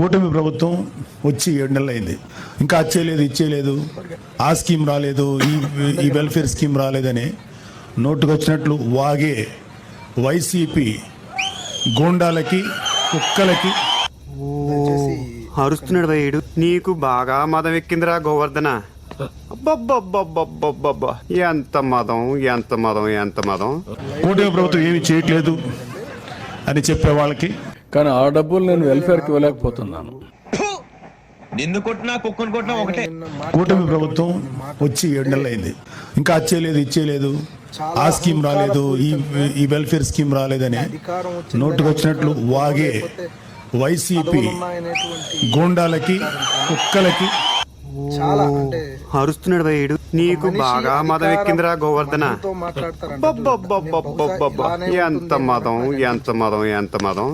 కూటమి ప్రభుత్వం వచ్చి ఏడు నెలలు అయింది. ఇంకా అచ్చేయలేదు ఇచ్చేయలేదు. ఆ స్కీమ్ రాలేదు ఈ ఈ వెల్ఫేర్ స్కీమ్ రాలేదని నోటుకొచ్చినట్లు వాగే వైసీపీ గూండాలకి కుక్కలకి. అరుస్తున్నాడు భయ్యుడు నీకు బాగా మదం ఎక్కిందిరా గోవర్ధన. అబ్బబ్బబ్బబ్బబ్బబ్బబ్బా. ఎంత మదం ఎంత మదం ఎంత మదం. కూటమి ప్రభుత్వం ఏమి చేయట్లేదు అని చెప్పే వాళ్ళకి కానీ ఆ డబ్బులు నేను వెల్ఫేర్కి ఇవ్వలేకపోతున్నాను. నిన్ను కొట్టినా కుక్కను కొట్టినా ఒకటే. కూటమి ప్రభుత్వం వచ్చి ఏడు నెలలు అయింది. ఇంకా అచ్చేయలేదు ఇచ్చేయలేదు ఆ స్కీమ్ రాలేదు ఈ ఈ వెల్ఫేర్ స్కీమ్ రాలేదని నోటుకొచ్చినట్లు వాగే వైసీపీ గూండాలకి కుక్కలకి చాలా అంటే అరుస్తున్నాడు భయ్యుడు నీకు బాగా మదం ఎక్కిందిరా గోవర్ధన. ఎంత మదం ఎంత మదం ఎంత మదం.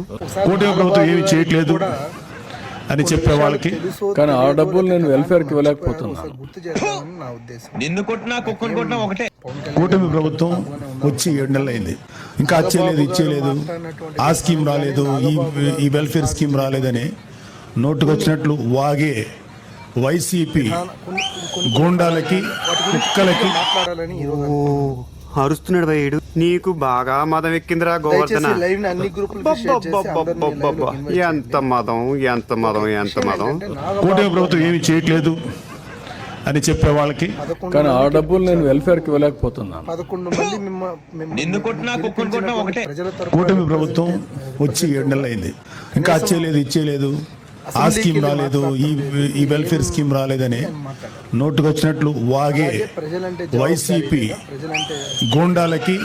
కూటమి ప్రభుత్వం ఏమి చేయట్లేదు అని చెప్పే వాళ్ళకి కానీ ఆ డబ్బులు నేను వెల్ఫేర్కి ఇవ్వలేకపోతున్నాను గుర్తు చేద్దామని నా ఉద్దేశం. నిన్ను కొట్టినా కుక్కను కొట్టినా ఒకటే. కూటమి ప్రభుత్వం వచ్చి ఏడు నెలలు అయింది. ఇంకా అచ్చేయలేదు ఇచ్చేయలేదు. ఆ స్కీమ్ రాలేదు ఈ ఈ వెల్ఫేర్ స్కీమ్ రాలేదని నోటుకొచ్చినట్లు వాగే వైసీపీ గూండాలకి కుక్కలకి. అరుస్తున్నాడు భయ్యుడు నీకు బాగా మదం ఎక్కిందిరా గోవర్ధన. ఎంత మదం ఎంత మదం ఎంత మదం. కూటమి ప్రభుత్వం ఏమి చేయట్లేదు అని చెప్పే వాళ్ళకి. కానీ ఆ డబ్బులు నేను వెల్ఫేర్కి ఇవ్వలేకపోతున్నాను పదకొండు మంది మిమ్మ మిమ్మ- నిన్ను కొట్టినా కుక్కను కొట్టినా ఒకటే. ప్రజల తరపున కూటమి ప్రభుత్వం వచ్చి ఏడు నెలలు అయింది ఇంకా అచ్చేయలేదు ఇచ్చేయలేదు ఆ స్కీమ్ రాలేదు ఈ ఈ వెల్ఫేర్ స్కీమ్ రాలేదని నోటుకొచ్చినట్లు వాగే వైసీపీ గూండాలకి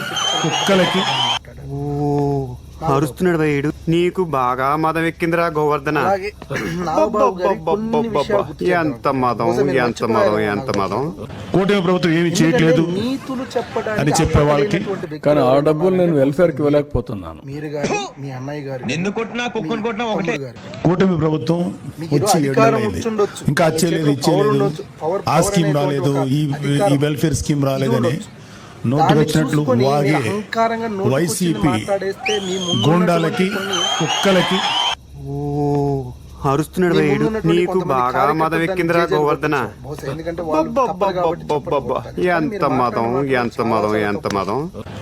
కుక్కలకి అరుస్తున్నాడు భయ్యుడు నీకు బాగా మదం ఎక్కిందిరా గోవర్ధన. ఎంత మదం ఎంత మదం ఎంత మదం. కూటమి ప్రభుత్వం ఏమి చేయట్లేదు ఎందుకంటే నీతులు చెప్పడానికి అని చెప్పే వాళ్ళకి. కానీ ఆ డబ్బులు నేను వెల్ఫేర్కి ఇవ్వలేకపోతున్నాను మీరు గాని మీ అన్నయ్య గారు నిన్ను కొట్టినా కుక్కను కొట్టినా ఒకటే. గారు. కూటమి ప్రభుత్వం వచ్చి. ఇంకా ఉండొచ్చు. పవర్- ఆ స్కీమ్ రాలేదు. ఈ వెల్ఫేర్ స్కీమ్ రాలేదని. నోటుకొచ్చినట్లు వాగే వైసీపీ గూండాలకి కుక్కలకి అరుస్తున్నాడు నీకు బాగా మదం ఎక్కిందిరా గోవర్ధన. ఎంత మదం ఎంత మదం ఎంత. మదం.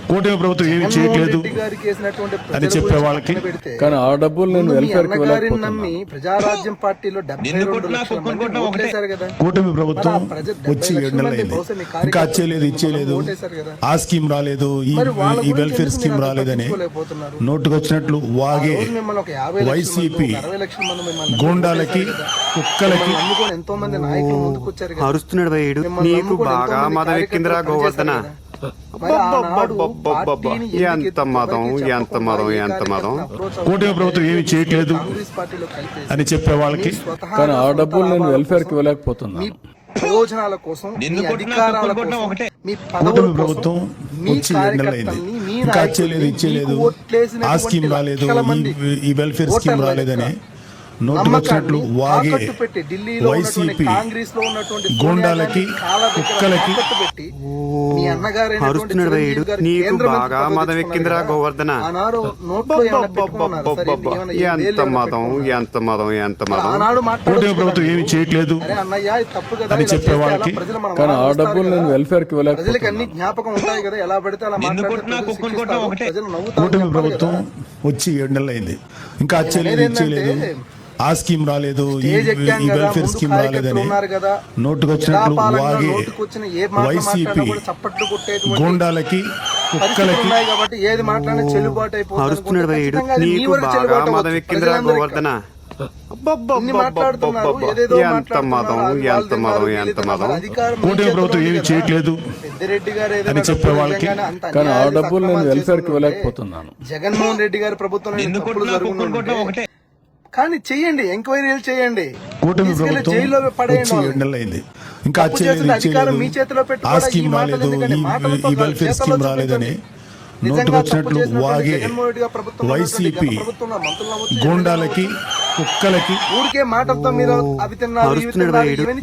కూటమి ప్రభుత్వం ఏమి చేయట్లేదు అని చెప్పే వాళ్ళకి కానీ ఆ డబ్బులు నేను ఇవ్వలేకపోతున్నాను నమ్మి ప్రజారాజ్యం పార్టీలో కూటమి ప్రభుత్వం వచ్చి ఏడు నెలలు ఇంకా అచ్చేయలేదు ఇచ్చేయలేదు. ఆ స్కీమ్ రాలేదు ఈ వెల్ఫేర్ స్కీమ్ రాలేదని? నోటుకొచ్చినట్లు వాగే వైసీపీ గూండాలకి. కుక్కలకి. ఎంతో మంది నాయకులు ముందుకు వచ్చారు కదా. అరుస్తున్నాడు భయ్యుడు నీకు బాగా మంది ఎక్కిందిరా గోవర్ధన. ఎంత మదం ఎంత మదం ఎంత మదం. కూటమి ప్రభుత్వం ఏమి చేయట్లేదు అని చెప్పే వాళ్ళకి కానీ ఆ డబ్బులు నేను కోసం, మీ ఇవ్వలేకపోతున్నాను ప్రయోజనాల కోసం నిన్ను మీ అధికారాల కోసం, పదవుల ప్రభుత్వం వచ్చి ఇంకా నాయకుల్ని, ఇచ్చేయలేదు ఆ స్కీమ్ రాలేదు. ఈ ఈ వెల్ఫేర్ స్కీమ్ రాలేదని నోటుకొచ్చినట్లు వాగే వైసీపీ గూండాలకి కుక్కలకి నీకు బాగా మదం ఎక్కిందిరా కదా. గోవర్ధన ఎంత మదం? ఎంత మదం ఎంత మదం కూటమి ప్రభుత్వం ఏమి. చేయట్లేదు అరే అన్నయ్య ఇది తప్పు కదా అని చెప్పే వాళ్ళకి. కానీ ఆ డబ్బులు. నేను కూటమి చెప్పాలి ప్రభుత్వం. వచ్చి ఏడు నెలలు అయింది ఇంకా అచ్చేయలేదు ఇచ్చేయలేదు ఆ స్కీమ్ రాలేదు వెల్ఫేర్ స్కీమ్ రాలేదని. నోటుకొచ్చినట్లు వాగే నోటికొచ్చిన ఏ మాట వైసీపీ గూండాలకి కుక్కలకి ఏది మాట్లాడినా చెల్లుబాటు అయిపోతుంది ఎంత ఎంత ఎంత కూటమి ప్రభుత్వం ఏమి. చేయట్లేదు అని చెప్పే వాళ్ళకి. కానీ ఆ డబ్బులు నేను జగన్మోహన్ రెడ్డి గారి ప్రభుత్వం కానీ చెయ్యండి ఎంక్వైరీలు చేయండి కూటమి తీసుకెళ్ళి జైల్లో పడేయండి ఇంకా అధికారం మీ చేతిలో పెట్టుకోవడం ఈ మాటలు కాదు, వెల్ఫేర్ స్కీమ్ రాలేదని నోటుకొచ్చినట్లు వాగే వైసీపీ గూండాలకి. కుక్కలకి ఊరికే మాటలతో మీరు అవి తిన్నారు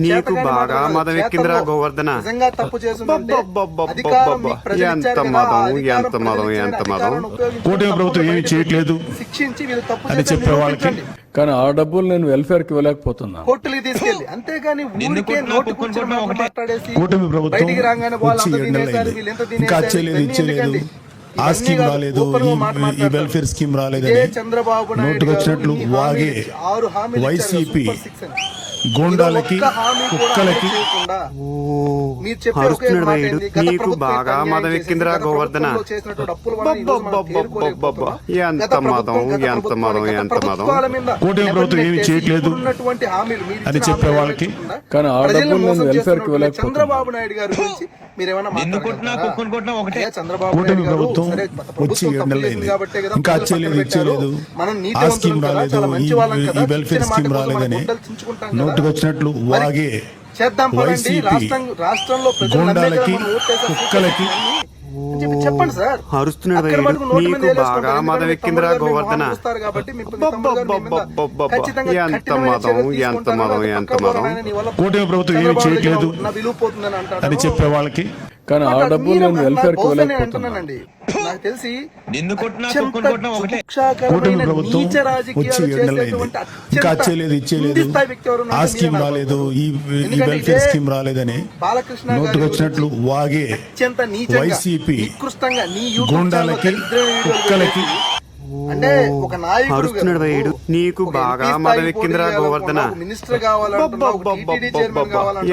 నీకు బాగా. మదం ఎక్కిందిరా గోవర్ధన. నిజంగా తప్పు ఎంత మదం, ఎంత మదం, ఎంత మదం. కూటమి ప్రభుత్వం ఏమీ చేయట్లేదు శిక్షించి వీళ్ళు తప్పు అని చెప్పే వాళ్ళకి. కానీ ఆ డబ్బులు నేను వెల్ఫేర్కి ఇవ్వలేకపోతున్నాను కోర్టులకి తీసుకెళ్ళి అంతేగాని ఊరికే. మాట్లాడేసి కూటమి ప్రభుత్వం బయటికి రాగానే వాళ్ళు ఎంత ఆ స్కీమ్ రాలేదు ఈ-. వెల్ఫేర్ స్కీమ్ రాలేదని నోటుకు వచ్చినట్లు వాగే వైసీపీ. గూండాలకి కుక్కలకి చేయకుండా మీరు చెప్పే నీకు బాగా మదం? ఎక్కిందిరా గోవర్ధన. ఎంత మదం, ఎంత మదం, ఎంత మదం. కూటమి ప్రభుత్వం ఏమీ చేయట్లేదు అని చెప్పే వాళ్ళకి. కానీ ఆ డబ్బులు చేస్తున్నటువంటి ఇవ్వలేకపోతున్నాను. చంద్రబాబు నాయుడు గారి గురించి ఒకటే చంద్రబాబు నాయుడు గారు వచ్చి ఏడు తప్పు నెలలు చేసింది అయింది కాబట్టే కదా ఇంకా ప్రజలు వచ్చేలేదు పక్కన ఇచ్చేలేదు పెట్టారు. మనం ఆ నీతివంతులం స్కీమ్ కదా, రాలేదు చాలా ఈ- మంచి వాళ్ళం కదా, ఈ వెల్ఫేర్ ఇచ్చిన మాట స్కీమ్ కోసం మనం రాలేదని గుడ్డలు చించుకుంటాం కదా. నోటుకు వచ్చినట్లు మరి వాగే చేద్దాం పదండి రాష్ట్రం రాష్ట్రంలో. కుక్కలకి చెప్పండి సార్ నీకు. బాగా మదం ఎక్కిందిరా గోవర్ధన. ఎంత మదం, ఎంత. మదం, ఎంత మదం. కూటమి ప్రభుత్వం ఏమీ చేయట్లేదు అని చెప్పే వాళ్ళకి కానీ ఆ డబ్బులు నేను ఇవ్వలేకపోతున్నాను అంటున్నానండి. నాకు తెలిసి నిన్ను కొట్టినా ఒకటే. కూటమి ప్రభుత్వం నీచ రాజకీయాలు వచ్చి ఇంకా వ్యక్తి ఎవరు ఆ స్కీమ్ రాలేదు ఈ ఈ వెల్ఫేర్ స్కీమ్ రాలేదని నోటుకు వచ్చినట్లు వాగే వైసీపీ గూండాలకి, కుక్కలకి అంటే ఒక నాయకుడు. నీకు బాగా మదం ఎక్కిందిరా గోవర్ధన. మినిస్టర్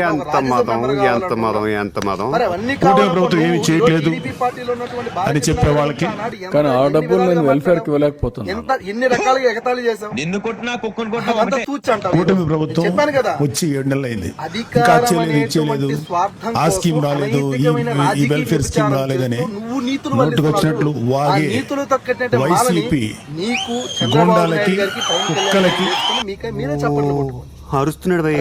ఎంత మదం ఎంత. మదం ఎంత మదం కూటమి ప్రభుత్వం ఏమీ చేయట్లేదు టీడీపీ పార్టీలో ఉన్నటువంటి అని చెప్పే వాళ్ళకి. కానీ ఆ డబ్బులు నేను వెల్ఫేర్కి మాట్లాడావు? ఇవ్వలేకపోతున్నాను ఎంత ఎన్ని రకాలుగా ఎగతాళి చేశావు నిన్ను కొట్టినా కుక్కను కొట్టినా అదంతా ఒకటే తూచి అంటావు కూటమి ప్రభుత్వం చెప్పాను కదా వచ్చి ఏడు నెలలు అయింది ఇంకా అనేటువంటి స్వార్థం ఆ స్కీమ్ రాలేదు ఈ వెల్ఫేర్ స్కీమ్ రాలేదని చేస్తూ నువ్వు నీతులు నోటుకు. వచ్చినట్లు వాగే వైసీపీ గూండాలకి, కళ్యాణ్ కుక్కలకి, మీకే మీరే కొట్టుకోండి. అరుస్తున్నాడు బాగా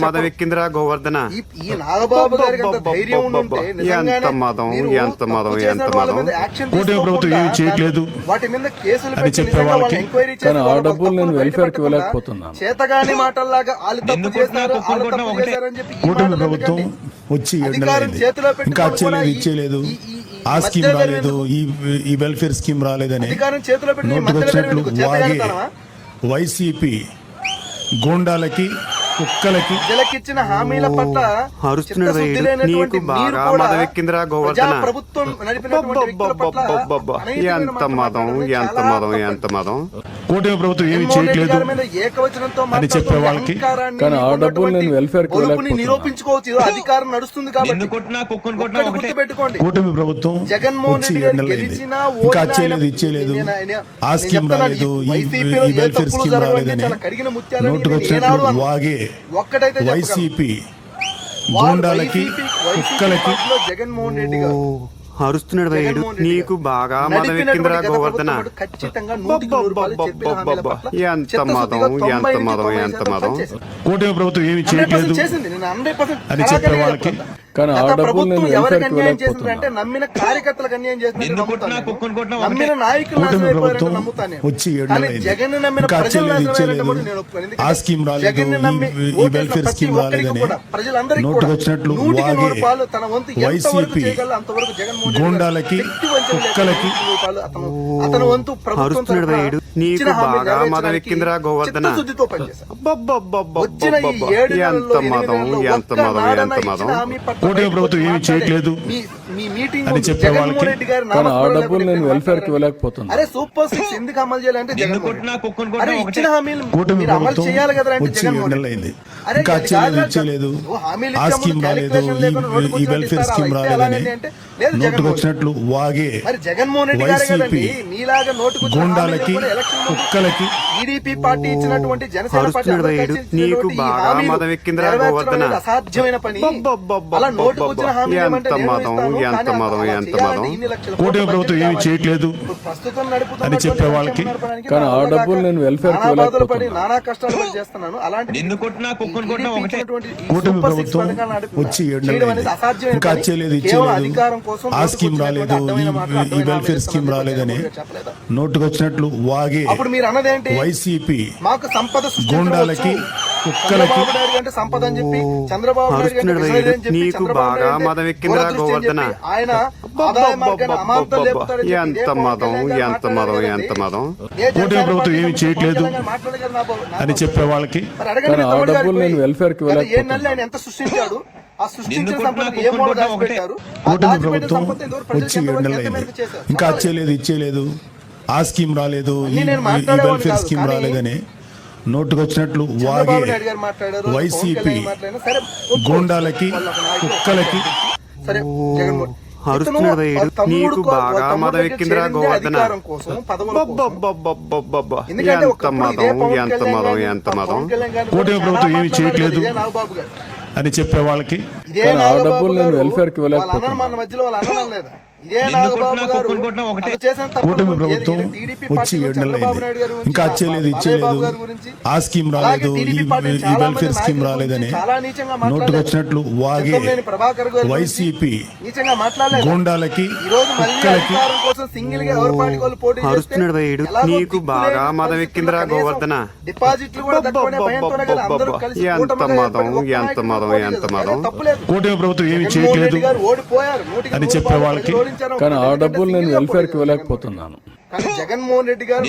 మదం. ఎక్కిందిరా గోవర్ధన ఎంత మదం, ఎంత మదం, ఎంత మదం. కూటమి ప్రభుత్వం ఏమీ చేయట్లేదు వాటి మీద కేసులు అని చెప్పే వాళ్ళకి. కానీ ఆ డబ్బులు నేను తప్పులు వెల్ఫేర్కి బయటపెట్టకుండా ఇవ్వలేకపోతున్నాను. చేతగాని మాటల్లాగా వాళ్ళు తప్పు నిన్ను కొట్టినా చేశారు కుక్కను వాళ్ళు కొట్టినా తప్పు ఒకటే. చేశారని చెప్పి ఈ కూటమి ప్రభుత్వం? వచ్చి ఇంకా ఈ- ఈ ఆ స్కీమ్ రాలేదు ఈ ఈ వెల్ఫేర్ స్కీమ్ రాలేదని అధికారం చేతిలో పెట్టి నోటుకు మధ్యలో వచ్చినట్లు. వాగే? వైసీపీ గూండాలకి కుక్కలకి ప్రజలకిచ్చిన హామీల పట్ల అరుస్తున్నాడు చిత్తశుద్ధి వీడు. లేనటువంటి నీకు మీరు బాగా కూడా మదం ఎక్కిందిరా గోవర్ధన. ప్రజా ప్రభుత్వం నడిపినటువంటి వ్యక్తుల పట్ల అబ్బబ్బబ్బబ్బబ్బ. అనైతికమైన ఎంత మాటలు మదం మాట్లాడడం ఎంత చాలా. ఎంత మదం కూటమి ప్రభుత్వం ఏమీ జగన్మోహన్ రెడ్డి చేయట్లేదు గారి మీద ఏకవచనంతో అని చెప్పే వాళ్ళకి. అహంకారాన్ని కానీ ఆ డబ్బులు నేను ఉన్నటువంటి వెల్ఫేర్కి పొదుపుని ఇవ్వలేకపోతున్నాను. నిరూపించుకోవచ్చు అధికారం నడుస్తుంది కాబట్టి ఒక్కటి గుర్తుపెట్టుకోండి కూటమి ప్రభుత్వం జగన్మోహన్ వచ్చి రెడ్డి గారు గెలిచినా ఇంకా ఓడినా వచ్చేలేదు ఆయన- ఇచ్చేలేదు నేను- నేను- ఆ నేను స్కీమ్ రాలేదు ఈ వైసీపీలో ఈ ఏ వెల్ఫేర్ తప్పులు స్కీమ్ రాలేదని చాలా కడిగిన ముత్యాలని నోటుకు నేను వచ్చినట్లు ఏనాడు అన్నాను. వాగే. వైసీపీ గూండాలకి కుక్కలకి జగన్మోహన్ రెడ్డి గారు. అరుస్తున్నాడు రెడ్డి నీకు బాగా నడిపినటువంటి ఎక్కిందిరా గోవర్ధన. ఎంత తొంభై ఎంత తొంభై ఎంత. పనిచేసింది. కూటమి ప్రభుత్వం ఏమీ 100% చేయట్లేదు. చేసింది. నేను 100% అని చెప్పే వాళ్ళకి. కానీ ఆ ప్రభుత్వం ఎవరికి అన్యాయం నమ్మిన కార్యకర్తలకు అన్యాయం. నాయకులు నాశనం నమ్ముతాను. వచ్చి. జగన్ ప్రజలు ఆ స్కీమ్ రాలేదు, ఈ- వెల్ఫేర్ రాలేదని నోటుకు వచ్చినట్లు వాగే వైసీపీ గూండాలకి, కుక్కలకి అతను అతను వంతు ప్రభుత్వం. నీకు బాగా మదం ఎక్కిందిరా గోవర్ధన. ఎంత మదం ఎంత మదం ఎంత మదం. ప్రభుత్వం ఏమీ చేయట్లేదు. అని చెప్పే జగన్మోహన్ వాళ్ళకి. కానీ ఆ డబ్బులు నేను వెల్ఫేర్కి మాట్లాడారు. ఇవ్వలేకపోతున్నాను అరే సూపర్ సిక్స్ ఎందుకు అమలు చేయాలంటే. కుక్కను అరే కొట్టినా ఇచ్చిన ఒకటే హామీలు కూటమి మీరు అమలు చేయాలి కదా అంటే వచ్చి అరే ఇంకా కాదు ఇచ్చేలేదు ఆ స్కీమ్ రాలేదు ఈ- వెల్ఫేర్? స్కీమ్ రాలేదని అలాగని అంటే లేదు నోటుకు. వచ్చినట్లు వాగే మరి జగన్మోహన్ రెడ్డి గారే వైసీపీ గూండాలకి కుక్కలకి టీడీపీ పార్టీ ఇచ్చినటువంటి జనసేన పార్టీ నీకు బాగా మదం ఎక్కిందిరా అసాధ్యమైన పని. అలా నోటుకు వచ్చిన హామీలు ఏమంటే ఎంత ఎంత కూటమి ప్రభుత్వం ఏమి చేయట్లేదు అని చెప్పే వాళ్ళకి కానీ ఆ డబ్బులు నేను వెల్ఫేర్ కూటమి ప్రభుత్వం వచ్చి ఇంకా చేయలేదు ఇచ్చేయలేదు ఆ స్కీమ్ రాలేదు ఈ వెల్ఫేర్ స్కీమ్ రాలేదని నోటుకొచ్చినట్లు వాగే వైసీపీ గుండాలకి కుక్కలకి అరుస్తున్నాడు వీడు నీకు బాగా మదం ఎక్కిందిరా గోవర్ధన. ఎంత మతం ఎంత మతం ఎంత మతం కూటమి ప్రభుత్వం ఏమి చేయట్లేదు అని చెప్పే వాళ్ళకి. నేను వెల్ఫేర్కి ఎంత సృష్టించాడు? కూటమి ప్రభుత్వం వచ్చి ఏడు ఇంకా అచ్చేయలేదు ఇచ్చేయలేదు. ఆ స్కీమ్ రాలేదు ఈ వెల్ఫేర్ స్కీమ్ రాలేదని నోటుకొచ్చినట్లు వాగే వైసీపీ గోండాలకి కుక్కలకి. నీకు బాగా మదం ఎక్కిందిరా గోవర్ధన. ఎంత మదం ఎంత మదం ఎంత మదం. కూటమి ప్రభుత్వం ఏమి చేయట్లేదు అని చెప్పే వాళ్ళకి. డబ్బులు నేను వెల్ఫేర్కి వెళ్ళకపోతే కూటమి ప్రభుత్వం వచ్చి ఏడు నెలలు ఇంకా అచ్చేయలేదు ఇచ్చేయలేదు. ఆ స్కీమ్ రాలేదు. ఈ వెల్ఫేర్ స్కీమ్ రాలేదని నోటుకు వచ్చినట్లు వాగే వైసీపీ గోండాలకి కుక్కలకి అరుస్తున్నాడు వేయుడు నీకు బాగా మదం ఎక్కిందిరా గోవర్ధన. ఎంత మదం ఎంత మదం ఎంత మదం. కూటమి ప్రభుత్వం ఏమి చేయట్లేదు. అని చెప్పే వాళ్ళకి కానీ ఆ డబ్బులు నేను వెల్ఫేర్కి వెళ్ళకపోతున్నాను జగన్మోహన్ రెడ్డి గారు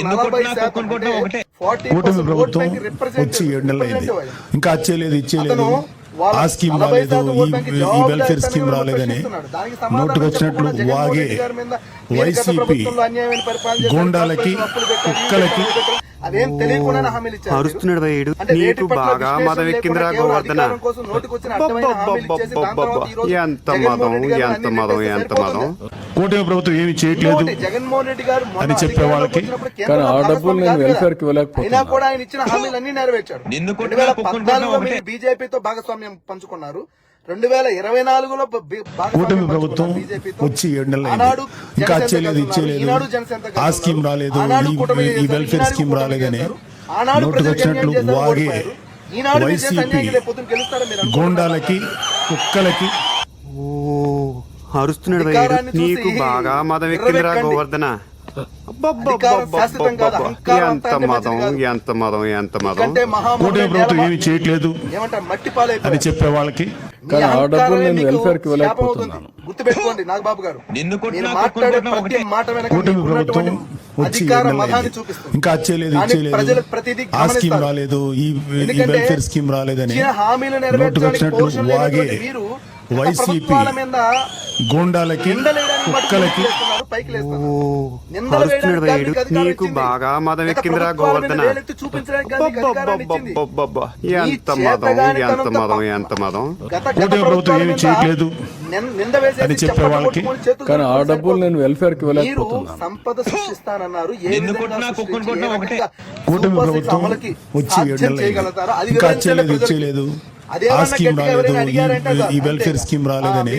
కూటమి ప్రభుత్వం వచ్చి ఏడు నెలలు అయింది. ఇంకా అచ్చేయలేదు ఇచ్చేయలేదు ఆ స్కీమ్ రాలేదు ఈ వెల్ఫేర్ స్కీమ్ రాలేదని నోటుకు వచ్చినట్లు వాగే వైసీపీ గోండాలకి కుక్కలకి అదేం తెలియకుండా హామీలు ఇచ్చారు అరుస్తున్నాడు నీకు బాగా మదం ఎక్కిందిరా గోవర్ధన. ఎంత మదం ఎంత మదం ఎంత మదం. కూటమి ప్రభుత్వం ఏమి చేయట్లేదు జగన్మోహన్ గారు అని చెప్పే వాళ్ళకి కానీ ఆ డబ్బులు నేను వెల్ఫేర్కి వెళ్ళకపోయినా కూడా ఆయన ఇచ్చిన హామీలన్నీ నెరవేర్చాడు. బీజేపీతో భాగస్వామ్యం పంచుకున్నారు. కూటమి ప్రభుత్వం వచ్చి ఆనాడు ఇంకా చేయలేదు ఇచ్చేయలేదు ఆ స్కీమ్ రాలేదు ఈ వెల్ఫేర్ స్కీమ్ రాలేదని నోటుకు వచ్చినట్లు వాగే వైసీపీ గోండాలకి కుక్కలకి. అరుస్తున్నాడు నీకు బాగా మదం ఎక్కిందిరా గోవర్ధన. ఎంత ఎంత కూటమి ప్రభుత్వం ఏమి చేయట్లేదు. అని చెప్పే వాళ్ళకి కూటమి ప్రభుత్వం వచ్చి ఇంకా చేయలేదు ఇచ్చేయలేదు. ఆ స్కీమ్ రాలేదు ఈ వెల్ఫేర్ స్కీమ్ రాలేదని వాగే వైసీపీ గుండాలకి కుక్కలకి. నీకు బాగా మదం ఎక్కిందిరా గోవర్ధన. ఎంత మదం ఎంత మదం ఎంత మదం? కోటి ప్రభుత్వం ఏమి చేయట్లేదు అని చెప్పే వాళ్ళకి కానీ ఆ డబ్బులు నేను వెల్ఫేర్కి సంపద కూటమి ప్రభుత్వం వచ్చి ఇంకా చేయలేదు. ఆ స్కీమ్ రాలేదు. ఈ వెల్ఫేర్ స్కీమ్ రాలేదని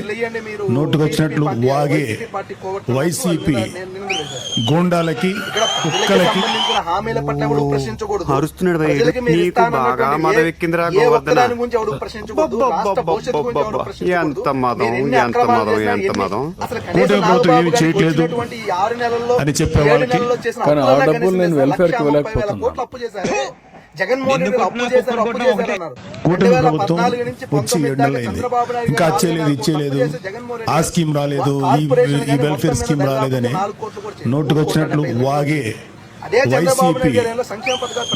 నోటుకొచ్చినట్లు వాగే వైసీపీ గోండాలకి కుక్కలకి బాగా మదం ఎక్కిందిరా గోవర్ధన. ఎంత మదం ఎంత మదం ఎంత మదం? కూటమి ప్రభుత్వం ఏమి చేయట్లేదు. అని చెప్పే వాళ్ళకి కానీ ఆ డబ్బులు నేను వెల్ఫేర్కి వెళ్ళకపోతున్నా. జగన్మోహన్ ఇచ్చేయలేదు ఆ స్కీమ్ రాలేదు ఈ వెల్ఫేర్ స్కీమ్ రాలేదని నోటుకొచ్చినట్లు వాగే వైసీపీ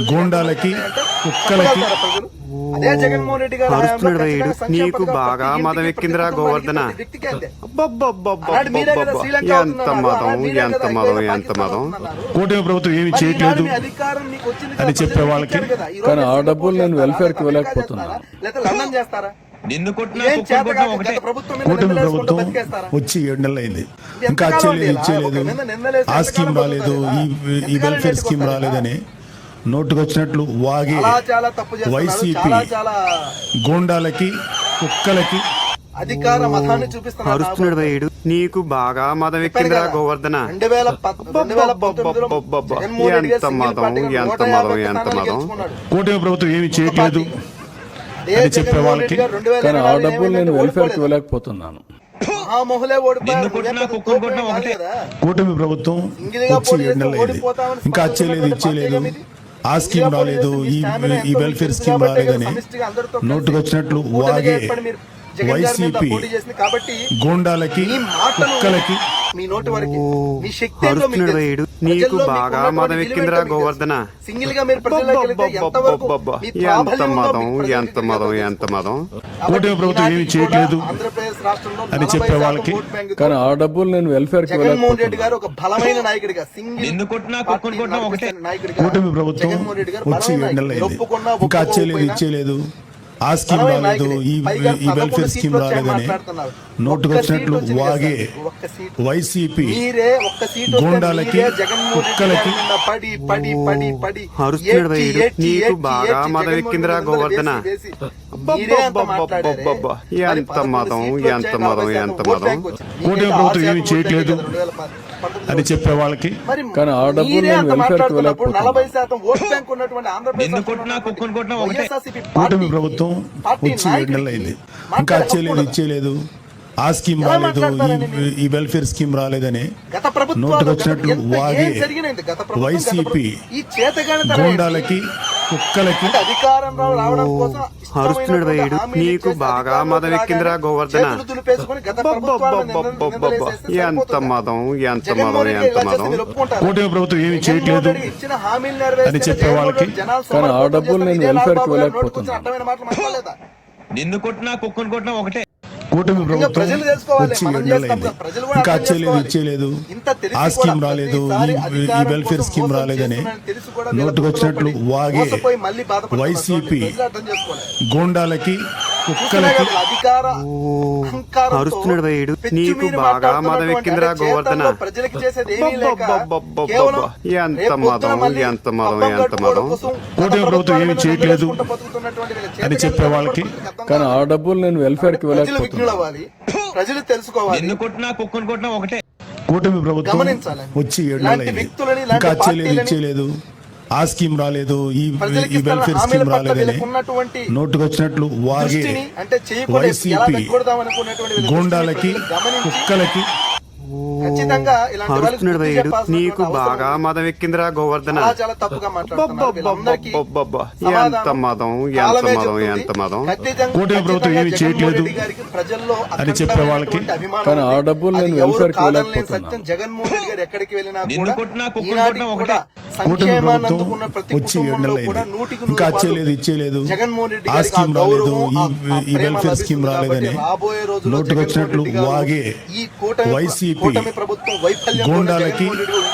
గోండాలకి కుక్కలకి నీకు బాగా మదం ఎక్కిందిరా గోవర్ధన. ఎంత మదం ఎంత మదం ఎంత మదం. కూటమి ప్రభుత్వం ఏమి చేయట్లేదు. అని చెప్పే వాళ్ళకి కానీ ఆ డబ్బులు నేను వెల్ఫేర్కి వెళ్ళకపోతున్నా నిన్ను కూటమి ప్రభుత్వం వచ్చి ఏడు నెలలు అయింది ఇంకా ఇచ్చేయలేదు ఆ స్కీమ్ రాలేదు ఈ వెల్ఫేర్ స్కీమ్ రాలేదని నోటుకు వచ్చినట్లు వాగి వైసీపీ గోండాలకి కుక్కలకి అధికార నీకు బాగా మతం ఎక్కిందిరా గోవర్ధన. ఎంత వేల ఎంత మతం ఎంత మతం కూటమి ప్రభుత్వం ఏమి చేయట్లేదు. అని చెప్పే వాళ్ళకి. కానీ ఆ డబ్బులు నేను వెల్ఫేర్కి ఓడిపోలేదు. ఇవ్వలేకపోతున్నాను మహామహులే ఓడిపోయారు నిన్ను కొట్టినా, నువ్వే పెద్ద కుక్కను కొట్టినా తోపేం ఒకటే. కాదు కదా. కూటమి ప్రభుత్వం ఇంకా అచ్చేయలేదు ఇచ్చేయలేదు ఆ స్కీమ్ రాలేదు ఈ ఈ వెల్ఫేర్ స్కీమ్ రాలేదని నోటుకొచ్చినట్లు వాగే వైసీపీ కాబట్టి గూండాలకి కుక్కలకి మీ నోటి వరకు మీ శక్తి నీకు బాగా మదం ఎక్కిందిరా గోవర్ధన. సింగిల్గా మీరు ఎంత మదం ఎంత మదం. ఎంత మదం కూటమి ప్రభుత్వం ఏమీ చేయట్లేదు అని 40 చెప్పే వాళ్ళకి. కానీ ఆ డబ్బులు నేను వెల్ఫేర్కి జగన్మోహన్ రెడ్డి గారు ఒక బలమైన నాయకుడిగా సింగిల్ నిన్ను కొట్టినా, పార్టీ కుక్కను కొట్టినా ఒకటే. నడిపిస్తున్న నాయకుడిగా కూటమి ప్రభుత్వం వచ్చి ఇంకా ఇచ్చేయలేదు ఆ స్కీమ్ రాలేదు. ఈ వెల్ఫేర్ పదకొండు స్కీమ్ రాలేదని మాట్లాడుతున్నారు. నోటుకొచ్చినట్లు ఒక్క సీటు వచ్చింది వాగే. వైసీపీ గూండాలకి, కుక్కలకి నీకు బాగా ఎక్కిందిరా గోవర్ధన. ఎంత సీట్లు ఎంత నలభై ఎంత వచ్చింది. కూటమి ప్రభుత్వం ఏమీ చేయట్లేదు ఓట్ బ్యాంక్ కదా, 2019 అని చెప్పే వాళ్ళకి కానీ ఆ. నలభై శాతం ఓట్ బ్యాంక్ ఉన్నటువంటి ఆంధ్రప్రదేశ్. వైఎస్ఆర్సీపీ కూటమి పార్టీ- ప్రభుత్వం వచ్చి ఏడు నెలలు అయింది. ఇంకా అచ్చేయలేదు మాట్లాడకూడదు. ఇచ్చేయలేదు. ఆ స్కీమ్ రాలేదు. ఈ వెల్ఫేర్ స్కీమ్ రాలేదని ఎంత- వాగే వైసీపీ గూండాలకి కుక్కలకి అరుస్తున్నాడు. హామీలు నీకు బాగా మదం ఎక్కిందిరా గోవర్ధన. ఎంత? మదం ఎంత మదం ఎంత మదం? కూటమి ప్రభుత్వం ఏమీ చేయట్లేదు అని చెప్పే వాళ్ళకి. కానీ ఆ. డబ్బులు నేను మాట్లాడలేదా? నిన్ను కొట్టినా కుక్కను కొట్టినా ఒకటే కూటమి ప్రభుత్వం. వచ్చి కూడా ఇంకా అచ్చేయలేదు. ఇచ్చేయలేదు ఆ స్కీమ్ రాలేదు ఈ వెల్ఫేర్ స్కీమ్ రాలేదని నోటుకొచ్చినట్లు వాగే. వైసీపీ. గూండాలకి కుక్కలకి అధికార అరుస్తున్నాడు నీకు బాగా మదం ఎక్కిందిరా గోవర్ధన. ప్రజలకి చేసేది ఎంత మదం, మళ్ళీ ఎంత మదం, ఎంత మదం. కూటమి ప్రభుత్వం ఏమీ చేయట్లేదు అని చెప్పే వాళ్ళకి. కానీ ఆ. డబ్బులు నేను విఘ్నులు ఇవ్వలేకపోతున్నాను అవ్వాలి ప్రజలు తెలుసుకోవాలి నిన్ను కొట్టినా కుక్కను కొట్టినా ఒకటే కూటమి ప్రభుత్వం గమనించాలి. వచ్చి ఏడు ఇంకా పార్టీలని ఇచ్చేయలేదు ఆ స్కీమ్ రాలేదు ఈ వెల్ఫేర్ స్కీమ్ రాలేదని వీళ్ళకు ఉన్నటువంటి నోటుకొచ్చినట్లు వాగే వైసీపీ గూండాలకి కుక్కలకి ఖచ్చితంగా ఇలాంటి వాళ్ళకి అరుస్తున్నాడు బుద్ధి భయ్యుడు. చెప్పాల్సినటువంటి నీకు బాగా. మదం ఎక్కిందిరా గోవర్ధన చాలా చాలా తప్పుగా మాట్లాడుతున్నారు వీళ్ళందరికీ అబ్బబ్బబ్బబ్బబ్బ. సమాధానం ఎంత మదం ఎంత కాలమే మదం చెప్తుంది. ఎంత మదం ఖచ్చితంగా- కూటమి ప్రభుత్వం ఏమీ ఖచ్చితంగా చేయట్లేదు జగన్మోహన్ రెడ్డి గారికి ప్రజల్లో అని చెప్పే వాళ్ళకి. అభిమానం కానీ ఆ ఉంది. డబ్బులు అది నేను ఎవరు వెల్ఫేర్కి కాదనలేని ఇవ్వలేకపోతున్నాను. సత్యం జగన్మోహన్ రెడ్డి గారు ఎక్కడికి వెళ్ళినా నిన్ను కూడా కొట్టినా కుక్కను ఈనాటికి కొట్టినా కూడా కూటమి సంక్షేమాన్ని ప్రభుత్వం అందుకున్న ప్రతి వచ్చి ఏడు కుటుంబంలో నెలలు కూడా అయింది నూటికి ఇంకా అచ్చేయలేదు ఇచ్చేయలేదు జగన్మోహన్ రెడ్డి ఆ గారికి ఆ స్కీమ్ రాలేదు గౌరవం, ఆ- ఈ ఆ ఈ ప్రేమ వెల్ఫేర్ స్కీమ్ లభిస్తుంది రాలేదని కాబట్టి రాబోయే రోజుల్లో నోటుకొచ్చినట్లు జగన్మోహన్ రెడ్డి గారు వాగే ఈ కూటమి వైసీపీ కూటమి ప్రభుత్వం వైఫల్యం గూండాలకి,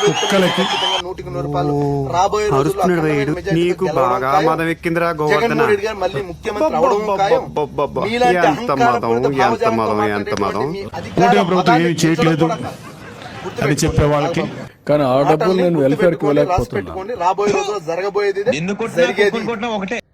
కుక్కలకి నూటికి నూరు పాలు రాబోయే రోజుల్లో అరుస్తున్నాడు అఖండమైన భయ్యుడు. మెజారిటీతో నీకు బాగా. మదం ఎక్కిందిరా గోవర్ధన. మళ్ళీ ముఖ్యమంత్రి అవడం ఖాయం. ఎంత మదం, ఎంత మదం, ఎంత మదం. కూటమి ప్రభుత్వం ఏమీ చేయట్లేదు. అని చెప్పే వాళ్ళకి. కానీ ఆ డబ్బులు నేను రాసి ఇవ్వలేకపోతున్నాను పెట్టుకోండి. రాబోయే రోజుల్లో జరగబోయేది జరిగేది